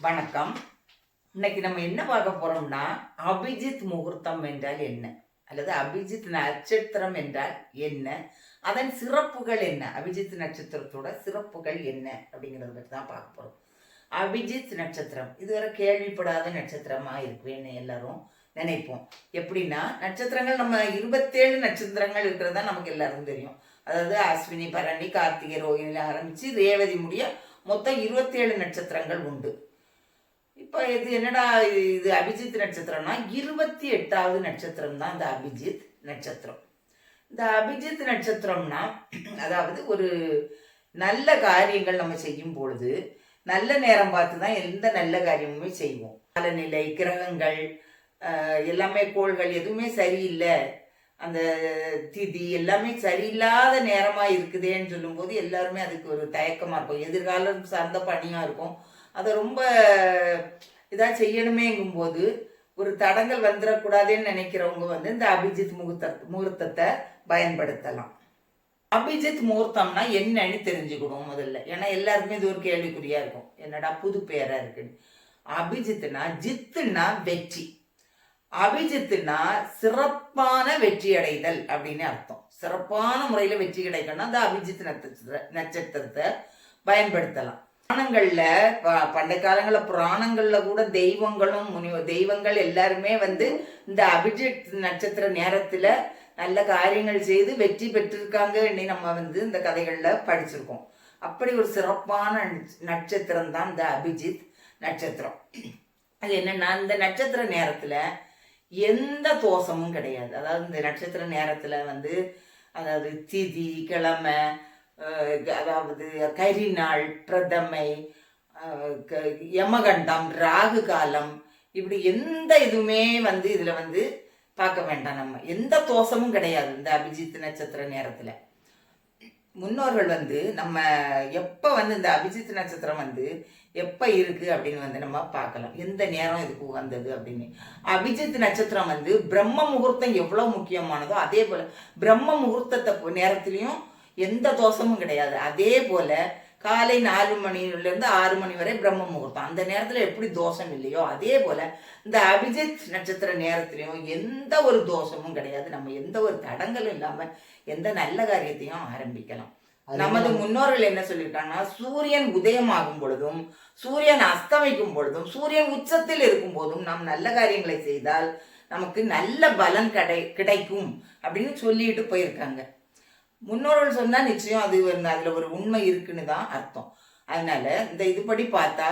வணக்கம். இன்னைக்கு நம்ம என்ன பார்க்க போறோம்னா அபிஜித் முகூர்த்தம் என்றால் என்ன? அல்லது அபிஜித் நட்சத்திரம் என்றால் என்ன? அதன் சிறப்புகள் என்ன? அபிஜித் நட்சத்திரத்தோட சிறப்புகள் என்ன? அப்படிங்கிறத பற்றி தான் பார்க்க போறோம். அபிஜித் நட்சத்திரம். இதுவரை கேள்விப்படாத நட்சத்திரமா இருக்குன்னு எல்லாரும்? நினைப்போம். எப்படின்னா நட்சத்திரங்கள் நம்ம இருபத்தேழு நட்சத்திரங்கள் இருக்கிறதா நமக்கு எல்லாருக்கும் தெரியும். அதாவது அஸ்வினி பரணி கார்த்திகை ரோகிணியில் ஆரம்பித்து ரேவதி முடிய மொத்தம் இருபத்தேழு நட்சத்திரங்கள் உண்டு. இப்போ இது என்னடா இது அபிஜித் நட்சத்திரம்னா இருபத்தி எட்டாவது நட்சத்திரம் தான் இந்த அபிஜித் நட்சத்திரம். இந்த அபிஜித் நட்சத்திரம்னா அதாவது ஒரு நல்ல காரியங்கள் நம்ம செய்யும் பொழுது நல்ல நேரம் பார்த்து தான் எந்த நல்ல காரியமுமே செய்வோம். காலநிலை கிரகங்கள் எல்லாமே கோள்கள் எதுவுமே சரியில்லை. அந்த திதி எல்லாமே சரியில்லாத நேரமாக இருக்குதேன்னு சொல்லும்போது எல்லாருமே அதுக்கு ஒரு தயக்கமாக இருக்கும். எதிர்காலம் சார்ந்த பணியாக இருக்கும். அதை ரொம்ப இதாக செய்யணுமேங்கும்போது ஒரு தடங்கள் வந்துடக்கூடாதுன்னு நினைக்கிறவங்க வந்து இந்த அபிஜித் முகூர்த்த முகூர்த்தத்தை பயன்படுத்தலாம். அபிஜித் முகூர்த்தம்னா என்னன்னு தெரிஞ்சுக்கணும் முதல்ல. ஏன்னா எல்லாருக்குமே இது ஒரு கேள்விக்குறியாக இருக்கும். என்னடா புது பேராக இருக்குன்னு. அபிஜித்னா ஜித்துனா வெற்றி. அபிஜித்துனா சிறப்பான வெற்றி அடைதல் அப்படின்னு அர்த்தம். சிறப்பான முறையில் வெற்றி கிடைக்கணும்னா அந்த அபிஜித் நட்சத்திர நட்சத்திரத்தை பயன்படுத்தலாம். புராணங்கள்ல ப- பண்டைய காலங்கள்ல புராணங்கள்ல கூட தெய்வங்களும் முனி தெய்வங்கள் எல்லாருமே வந்து இந்த அபிஜித் நட்சத்திர நேரத்துல நல்ல காரியங்கள் செய்து வெற்றி பெற்றிருக்காங்க நம்ம வந்து இந்த கதைகள்ல படிச்சிருக்கோம். அப்படி ஒரு சிறப்பான நட்சத்திரம் தான் இந்த அபிஜித் நட்சத்திரம். அது என்னன்னா இந்த நட்சத்திர நேரத்துல எந்த தோஷமும் கிடையாது. அதாவது இந்த நட்சத்திர நேரத்துல வந்து அதாவது திதி கிழமை அதாவது கரிநாள் பிரதமை க- யமகண்டம் ராகு காலம் இப்படி எந்த இதுவுமே வந்து இதில் வந்து பார்க்க வேண்டாம் நம்ம. எந்த தோஷமும் கிடையாது இந்த அபிஜித் நட்சத்திர நேரத்தில். முன்னோர்கள் வந்து நம்ம எப்போ வந்து இந்த அபிஜித் நட்சத்திரம் வந்து எப்போ இருக்குது அப்படின்னு வந்து நம்ம பார்க்கலாம். எந்த நேரம் இதுக்கு வந்தது அப்படின்னு. அபிஜித் நட்சத்திரம் வந்து பிரம்ம முகூர்த்தம் எவ்வளோ முக்கியமானதோ அதே போல் பிரம்ம முகூர்த்தத்தை நேரத்துலையும் எந்த தோஷமும் கிடையாது. அதே போல காலை நாலு மணில இருந்து ஆறு மணி வரை பிரம்ம முகூர்த்தம். அந்த நேரத்துல எப்படி தோஷம் இல்லையோ அதே போல இந்த அபிஜித் நட்சத்திர நேரத்திலையும் எந்த ஒரு தோஷமும் கிடையாது. நம்ம எந்த ஒரு தடங்களும் இல்லாம எந்த நல்ல காரியத்தையும் ஆரம்பிக்கலாம். நமது முன்னோர்கள் என்ன சொல்லியிருக்காங்கன்னா சூரியன் உதயமாகும் பொழுதும் சூரியன் அஸ்தமிக்கும் பொழுதும் சூரியன் உச்சத்தில் இருக்கும் போதும் நாம் நல்ல காரியங்களை செய்தால் நமக்கு நல்ல பலன் கடை கிடைக்கும் அப்படின்னு சொல்லிட்டு போயிருக்காங்க. முன்னோர்கள் சொன்னால் நிச்சயம் அது வந்து ஒரு உண்மை இருக்குன்னு தான் அர்த்தம். அதனால இந்த இதுபடி பார்த்தா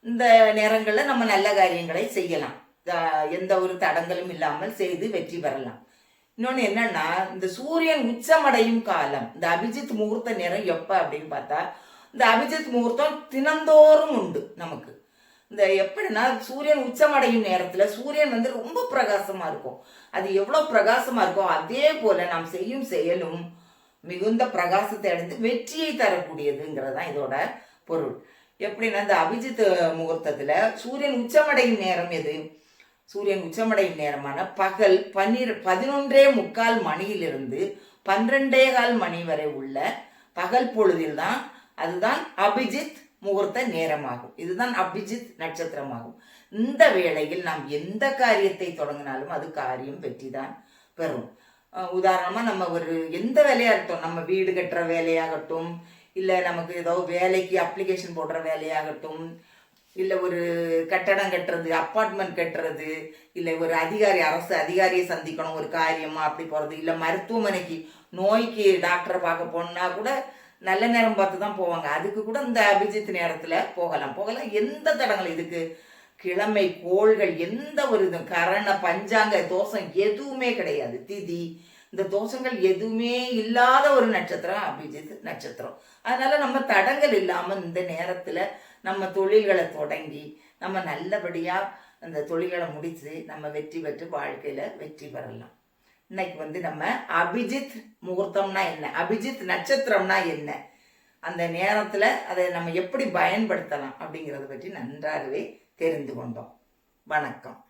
இந்த நேரங்களில் நம்ம நல்ல காரியங்களை செய்யலாம். த- எந்த ஒரு தடங்களும் இல்லாமல் செய்து வெற்றி பெறலாம். இன்னொன்று என்னன்னா இந்த சூரியன் உச்சமடையும் காலம் இந்த அபிஜித் முகூர்த்த நேரம் எப்போ அப்படின்னு பார்த்தா இந்த அபிஜித் முகூர்த்தம் தினந்தோறும் உண்டு நமக்கு. இந்த எப்படின்னா சூரியன் உச்சமடையும் நேரத்தில் சூரியன் வந்து ரொம்ப பிரகாசமாக இருக்கும். அது எவ்வளோ பிரகாசமாக இருக்கோ அதே போல் நாம் செய்யும் செயலும் மிகுந்த பிரகாசத்தை அடைந்து வெற்றியை தரக்கூடியதுங்கிறது தான் இதோட பொருள். எப்படின்னா இந்த அபிஜித் முகூர்த்தத்தில் சூரியன் உச்சமடையும் நேரம் எது? சூரியன் உச்சமடையும் நேரமான பகல் பன்னிர பதினொன்றே முக்கால் மணியிலிருந்து பன்னிரெண்டே கால் மணி வரை உள்ள பகல் பொழுதில் தான் அதுதான் அபிஜித் முகூர்த்த நேரமாகும். இதுதான் அபிஜித் நட்சத்திரமாகும். இந்த வேளையில் நாம் எந்த காரியத்தை தொடங்கினாலும் அது காரியம் வெற்றி தான் பெறும். உதாரணமாக நம்ம ஒரு எந்த வேலையாக இருக்கட்டும் நம்ம வீடு கட்டுற வேலையாகட்டும் இல்லை நமக்கு ஏதோ வேலைக்கு அப்ளிகேஷன் போடுற வேலையாகட்டும் இல்லை ஒரு கட்டடம் கட்டுறது அப்பார்ட்மெண்ட் கட்டுறது இல்லை ஒரு அதிகாரி அரசு அதிகாரியை சந்திக்கணும் ஒரு காரியமாக அப்படி போகிறது இல்லை மருத்துவமனைக்கு நோய்க்கு டாக்டரை பார்க்க போனால் கூட நல்ல நேரம் பார்த்து தான் போவாங்க. அதுக்கு கூட இந்த அபிஜித் நேரத்தில் போகலாம். போகலாம். எந்த தடங்கள் இதுக்கு கிழமை கோள்கள் எந்த ஒரு இதுவும் கரண பஞ்சாங்க தோஷம் எதுவுமே கிடையாது. திதி இந்த தோஷங்கள் எதுவுமே இல்லாத ஒரு நட்சத்திரம் அபிஜித் நட்சத்திரம். அதனால நம்ம தடங்கள் இல்லாமல் இந்த நேரத்தில் நம்ம தொழில்களை தொடங்கி நம்ம நல்லபடியாக அந்த தொழில்களை முடித்து நம்ம வெற்றி பெற்று வாழ்க்கையில் வெற்றி பெறலாம். இன்னைக்கு வந்து நம்ம அபிஜித் முகூர்த்தம்னா என்ன? அபிஜித் நட்சத்திரம்னா என்ன? அந்த நேரத்தில் அதை நம்ம எப்படி பயன்படுத்தலாம் அப்படிங்கிறத பற்றி நன்றாகவே தெரிந்து கொண்டோம். வணக்கம்.